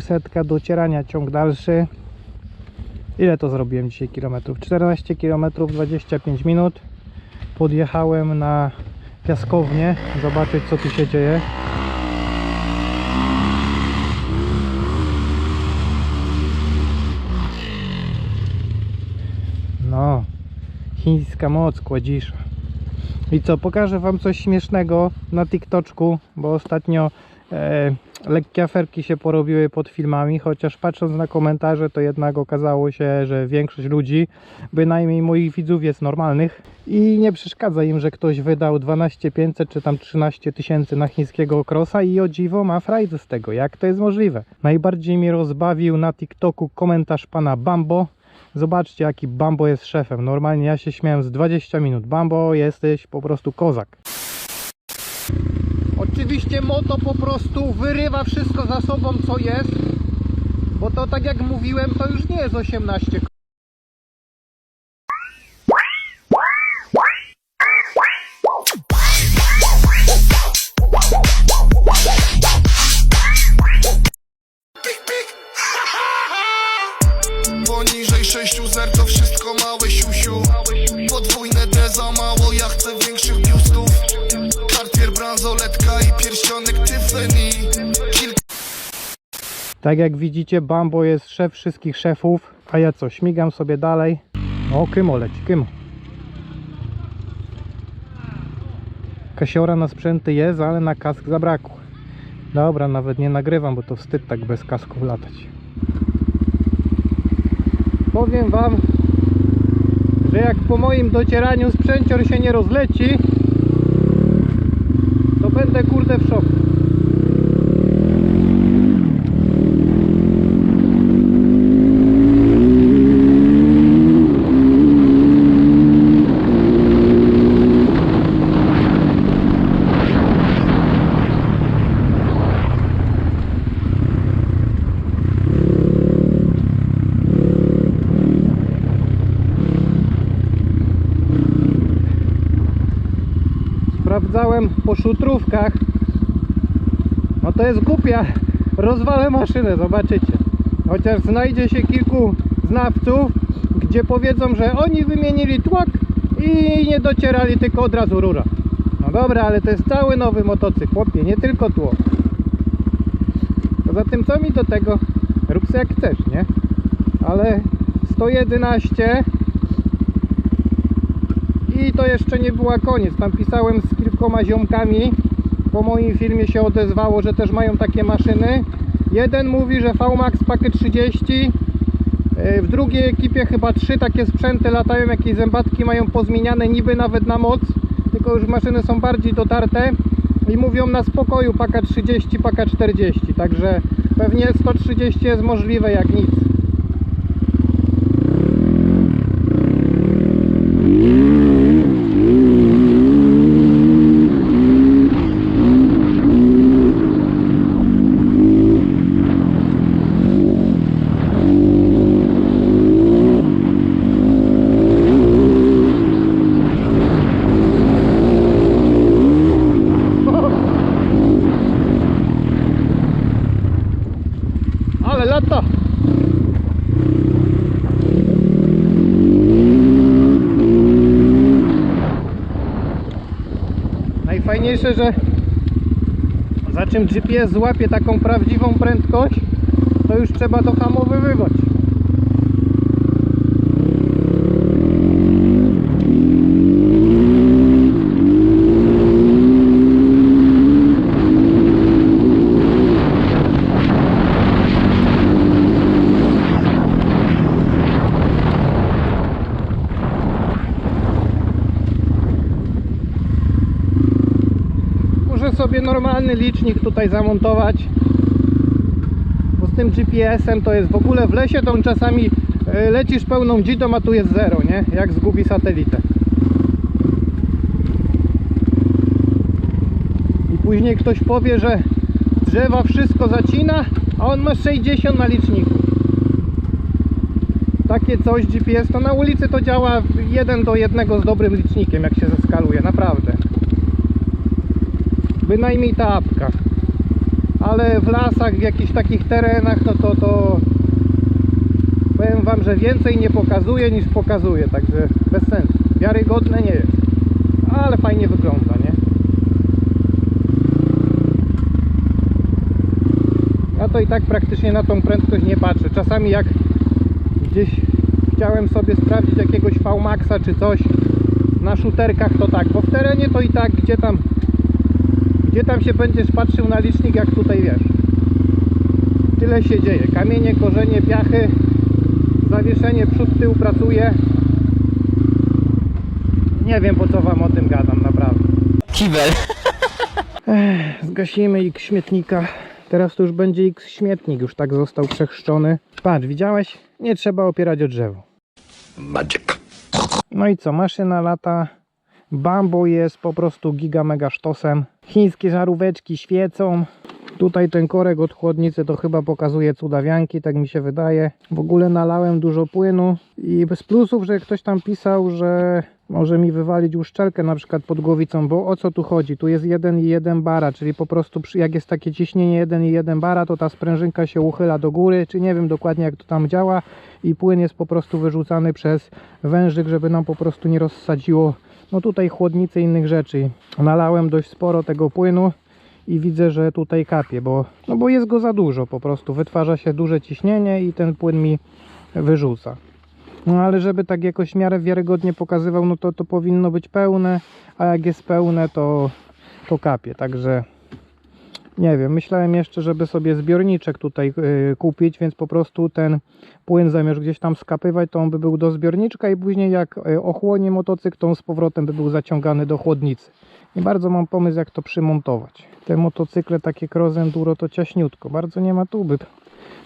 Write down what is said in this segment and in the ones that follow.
300 docierania, ciąg dalszy. Ile to zrobiłem dzisiaj kilometrów? 14 km 25 minut. Podjechałem na piaskownię, zobaczyć co tu się dzieje. No, chińska moc kładzisza. I co, pokażę Wam coś śmiesznego na TikToczku, bo ostatnio lekkie aferki się porobiły pod filmami, chociaż patrząc na komentarze, to jednak okazało się, że większość ludzi, bynajmniej moich widzów jest normalnych i nie przeszkadza im, że ktoś wydał 12 500 czy tam 13 tysięcy na chińskiego krosa i o dziwo ma frajdę z tego. Jak to jest możliwe? Najbardziej mnie rozbawił na TikToku komentarz pana Bambo, Zobaczcie jaki Bambo jest szefem. Normalnie ja się śmiałem z 20 minut. Bambo jesteś po prostu kozak. Oczywiście moto po prostu wyrywa wszystko za sobą co jest. Bo to tak jak mówiłem to już nie jest 18 Tak jak widzicie, Bambo jest szef wszystkich szefów, a ja co, śmigam sobie dalej. O, Kymo leci, Kymo. Kasiora na sprzęty jest, ale na kask zabrakło. Dobra, nawet nie nagrywam, bo to wstyd tak bez kasków latać. Powiem Wam, że jak po moim docieraniu sprzęcior się nie rozleci, to będę kurde w szoku. Sprawdzałem po szutrówkach. No to jest głupia. Rozwalę maszynę, zobaczycie. Chociaż znajdzie się kilku znawców gdzie powiedzą, że oni wymienili tłok i nie docierali tylko od razu rura. No dobra, ale to jest cały nowy motocykl, chłopie, nie tylko tłok. Poza tym co mi do tego? Rób sobie jak chcesz, nie? ale 111 i to jeszcze nie była koniec. Tam pisałem z kilkoma ziomkami. Po moim filmie się odezwało, że też mają takie maszyny. Jeden mówi, że VMAX pakiet 30. Yy, W drugiej ekipie chyba trzy takie sprzęty latają, jakieś zębatki mają pozmieniane niby nawet na moc, tylko już maszyny są bardziej dotarte i mówią na spokoju paka 30, paka 40, także pewnie 130 jest możliwe jak nic. Ale lata! Najfajniejsze, że za czym GPS złapie taką prawdziwą prędkość, to już trzeba to sobie normalny licznik tutaj zamontować. Bo z tym GPS-em to jest w ogóle w lesie, to czasami e, lecisz pełną dzidą, a tu jest zero, nie? Jak zgubi satelitę. I później ktoś powie, że drzewa wszystko zacina, a on ma 60 na liczniku. Takie coś GPS to na ulicy to działa jeden do jednego z dobrym licznikiem, jak się zeskaluje, naprawdę. Bynajmniej ta apka. ale w lasach, w jakichś takich terenach, no to to powiem wam, że więcej nie pokazuje niż pokazuje, także bez sensu. Wiarygodne nie jest, ale fajnie wygląda, nie? Ja to i tak praktycznie na tą prędkość nie patrzę. Czasami jak gdzieś chciałem sobie sprawdzić jakiegoś VMAXa czy coś na shooterkach to tak, bo w terenie to i tak gdzie tam gdzie tam się będziesz patrzył na licznik jak tutaj wiesz tyle się dzieje, kamienie, korzenie, piachy zawieszenie przód, tył pracuje nie wiem po co wam o tym gadam naprawdę Kibel. Zgasimy X śmietnika. Teraz to już będzie X śmietnik, już tak został przechrzczony. Patrz, widziałeś? Nie trzeba opierać o drzewo. Magic. No i co, maszyna lata. Bambo jest po prostu giga mega sztosem. Chińskie żaróweczki świecą. Tutaj ten korek od chłodnicy to chyba pokazuje cudawianki, tak mi się wydaje. W ogóle nalałem dużo płynu i bez plusów, że ktoś tam pisał, że może mi wywalić uszczelkę na przykład pod głowicą, bo o co tu chodzi? Tu jest 1,1 bara, czyli po prostu jak jest takie ciśnienie 1,1 bara, to ta sprężynka się uchyla do góry, czy nie wiem dokładnie jak to tam działa i płyn jest po prostu wyrzucany przez wężyk, żeby nam po prostu nie rozsadziło no tutaj chłodnicy innych rzeczy. Nalałem dość sporo tego płynu i widzę, że tutaj kapie, bo, no bo jest go za dużo po prostu. Wytwarza się duże ciśnienie i ten płyn mi wyrzuca. No ale żeby tak jakoś miarę wiarygodnie pokazywał, no to to powinno być pełne, a jak jest pełne, to, to kapie. Także nie wiem, myślałem jeszcze, żeby sobie zbiorniczek tutaj y, kupić, więc po prostu ten płyn zamiast gdzieś tam skapywać, to on by był do zbiorniczka i później jak y, ochłonie motocykl, to on z powrotem by był zaciągany do chłodnicy. Nie bardzo mam pomysł, jak to przymontować. Te motocykle takie cross enduro to ciaśniutko, bardzo nie ma tuby.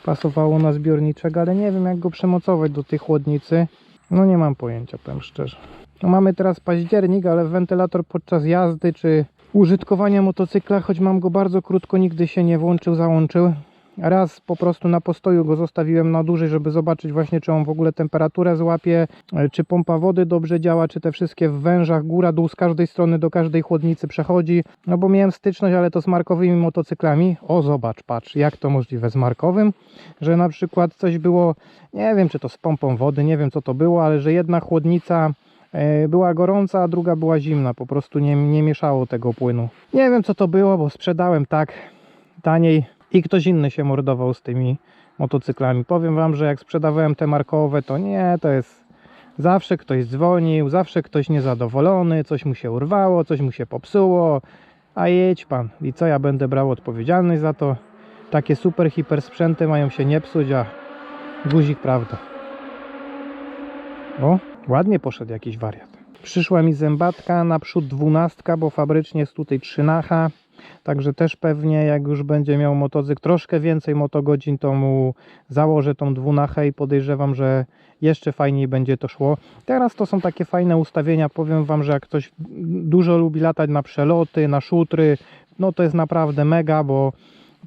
Pasowało na zbiorniczek, ale nie wiem jak go przymocować do tej chłodnicy. No nie mam pojęcia, powiem szczerze. No mamy teraz październik, ale wentylator podczas jazdy czy użytkowania motocykla, choć mam go bardzo krótko, nigdy się nie włączył, załączył. Raz po prostu na postoju go zostawiłem na dłużej, żeby zobaczyć właśnie, czy on w ogóle temperaturę złapie, e, czy pompa wody dobrze działa, czy te wszystkie w wężach, góra, dół z każdej strony do każdej chłodnicy przechodzi. No bo miałem styczność, ale to z markowymi motocyklami. O, zobacz, patrz, jak to możliwe z markowym, że na przykład coś było, nie wiem, czy to z pompą wody, nie wiem co to było, ale że jedna chłodnica była gorąca, a druga była zimna, po prostu nie, nie mieszało tego płynu. Nie wiem co to było, bo sprzedałem tak taniej i ktoś inny się mordował z tymi motocyklami. Powiem wam, że jak sprzedawałem te markowe, to nie, to jest zawsze ktoś dzwonił, zawsze ktoś niezadowolony, coś mu się urwało, coś mu się popsuło, a jedź pan. I co ja będę brał odpowiedzialność za to? Takie super hiper sprzęty mają się nie psuć, a guzik prawda. O, ładnie poszedł jakiś wariat. Przyszła mi zębatka, naprzód dwunastka, bo fabrycznie jest tutaj trzynacha. Także też pewnie jak już będzie miał motocykl troszkę więcej motogodzin, to mu założę tą dwunachę i podejrzewam, że jeszcze fajniej będzie to szło. Teraz to są takie fajne ustawienia. Powiem Wam, że jak ktoś dużo lubi latać na przeloty, na szutry, no to jest naprawdę mega, bo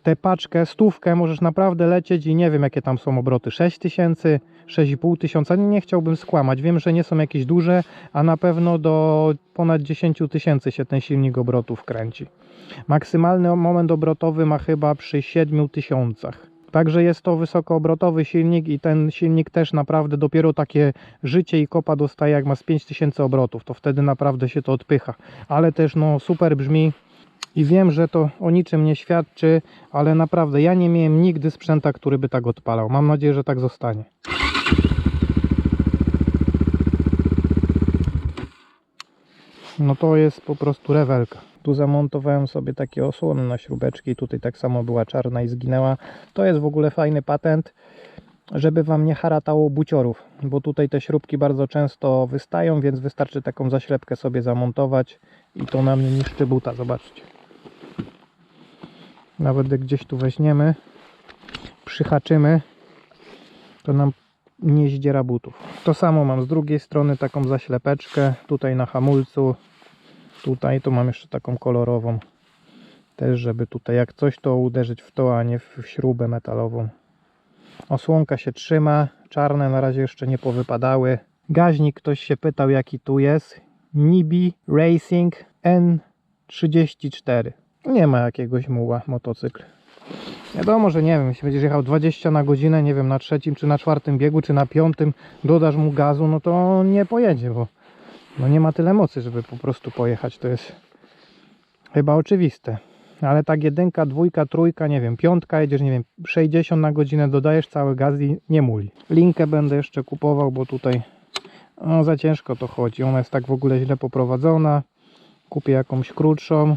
tę paczkę, stówkę możesz naprawdę lecieć i nie wiem jakie tam są obroty. 6000, 6,5 tysiąca, nie, chciałbym skłamać. Wiem, że nie są jakieś duże, a na pewno do ponad 10 tysięcy się ten silnik obrotów kręci. Maksymalny moment obrotowy ma chyba przy 7 tysiącach. Także jest to wysokoobrotowy silnik i ten silnik też naprawdę dopiero takie życie i kopa dostaje jak ma z 5000 obrotów. To wtedy naprawdę się to odpycha. Ale też no super brzmi i wiem, że to o niczym nie świadczy, ale naprawdę ja nie miałem nigdy sprzęta, który by tak odpalał. Mam nadzieję, że tak zostanie. No to jest po prostu rewelka. Tu zamontowałem sobie takie osłony na śrubeczki. Tutaj tak samo była czarna i zginęła. To jest w ogóle fajny patent, żeby Wam nie haratało buciorów, bo tutaj te śrubki bardzo często wystają, więc wystarczy taką zaślepkę sobie zamontować i to nam nie niszczy buta. Zobaczcie. Nawet gdzieś tu weźmiemy, przyhaczymy, to nam nie zdziera butów. To samo mam z drugiej strony taką zaślepeczkę, tutaj na hamulcu, tutaj tu mam jeszcze taką kolorową, też żeby tutaj jak coś to uderzyć w to, a nie w śrubę metalową. Osłonka się trzyma, czarne na razie jeszcze nie powypadały. Gaźnik ktoś się pytał jaki tu jest. Nibi Racing N34. Nie ma jakiegoś muła motocykl. Wiadomo, że nie wiem, jeśli będziesz jechał 20 na godzinę, nie wiem, na trzecim czy na czwartym biegu, czy na piątym, dodasz mu gazu, no to nie pojedzie, bo no nie ma tyle mocy, żeby po prostu pojechać. To jest chyba oczywiste. Ale tak jedynka, dwójka, trójka, nie wiem, piątka, jedziesz, nie wiem, 60 na godzinę, dodajesz cały gaz i nie muli. Linkę będę jeszcze kupował, bo tutaj no, za ciężko to chodzi. Ona jest tak w ogóle źle poprowadzona. Kupię jakąś krótszą.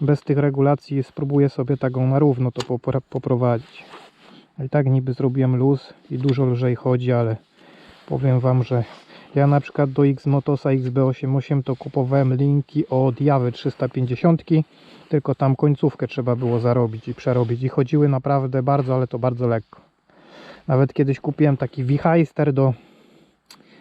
Bez tych regulacji spróbuję sobie taką na równo to poprowadzić. I tak niby zrobiłem luz i dużo lżej chodzi, ale powiem Wam, że ja na przykład do X-Motosa XB88 to kupowałem linki od Jawy 350, tylko tam końcówkę trzeba było zarobić i przerobić i chodziły naprawdę bardzo, ale to bardzo lekko. Nawet kiedyś kupiłem taki Wicheister do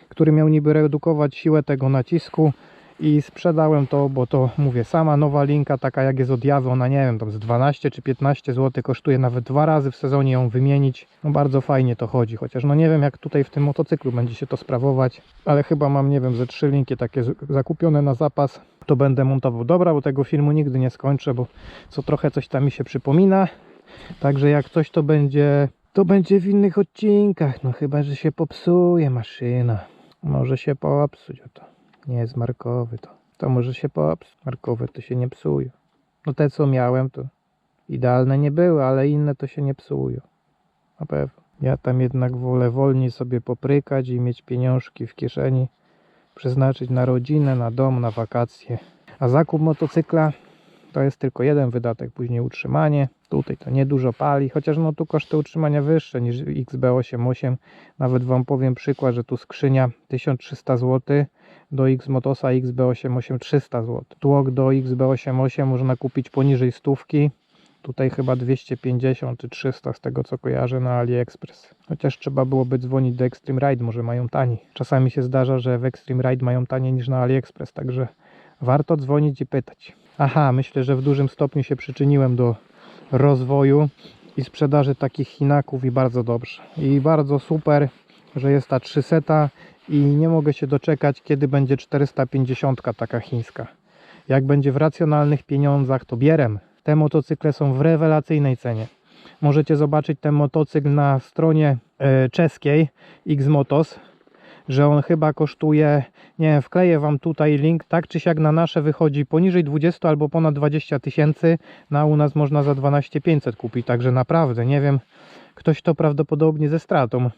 który miał niby redukować siłę tego nacisku i sprzedałem to, bo to mówię, sama nowa linka, taka jak jest od Jawy, ona nie wiem, tam z 12 czy 15 zł kosztuje nawet dwa razy w sezonie ją wymienić. No bardzo fajnie to chodzi, chociaż no nie wiem jak tutaj w tym motocyklu będzie się to sprawować, ale chyba mam, nie wiem, ze trzy linki takie zakupione na zapas, to będę montował. Dobra, bo tego filmu nigdy nie skończę, bo co trochę coś tam mi się przypomina, także jak coś to będzie, to będzie w innych odcinkach, no chyba, że się popsuje maszyna. Może się popsuć, o to. Nie jest markowy to. To może się popsuć. Markowe to się nie psują. No te co miałem to idealne nie były, ale inne to się nie psują. Na pewno. Ja tam jednak wolę wolniej sobie poprykać i mieć pieniążki w kieszeni. Przeznaczyć na rodzinę, na dom, na wakacje. A zakup motocykla to jest tylko jeden wydatek, później utrzymanie. Tutaj to niedużo pali, chociaż no tu koszty utrzymania wyższe niż XB88. Nawet Wam powiem przykład, że tu skrzynia 1300 zł, do X-Motosa XB88 300 zł. Tłok do XB88 można kupić poniżej stówki. Tutaj chyba 250 czy 300 z tego co kojarzę na AliExpress. Chociaż trzeba byłoby dzwonić do Extreme Ride, może mają taniej. Czasami się zdarza, że w Extreme Ride mają taniej niż na AliExpress, także warto dzwonić i pytać. Aha, myślę, że w dużym stopniu się przyczyniłem do rozwoju i sprzedaży takich Chinaków i bardzo dobrze. I bardzo super, że jest ta 300 i nie mogę się doczekać, kiedy będzie 450 taka chińska. Jak będzie w racjonalnych pieniądzach, to bierem. Te motocykle są w rewelacyjnej cenie. Możecie zobaczyć ten motocykl na stronie e, czeskiej Xmotos, że on chyba kosztuje, nie wiem, wkleję Wam tutaj link, tak czy siak na nasze wychodzi poniżej 20 albo ponad 20 tysięcy, na u nas można za 12 500 kupić, także naprawdę, nie wiem, ktoś to prawdopodobnie ze stratą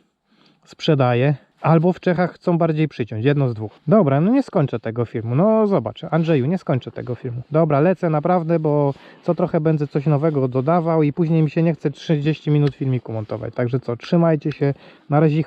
sprzedaje, albo w Czechach chcą bardziej przyciąć, jedno z dwóch. Dobra, no nie skończę tego filmu, no zobacz, Andrzeju, nie skończę tego filmu. Dobra, lecę naprawdę, bo co trochę będę coś nowego dodawał i później mi się nie chce 30 minut filmiku montować, także co, trzymajcie się, na razie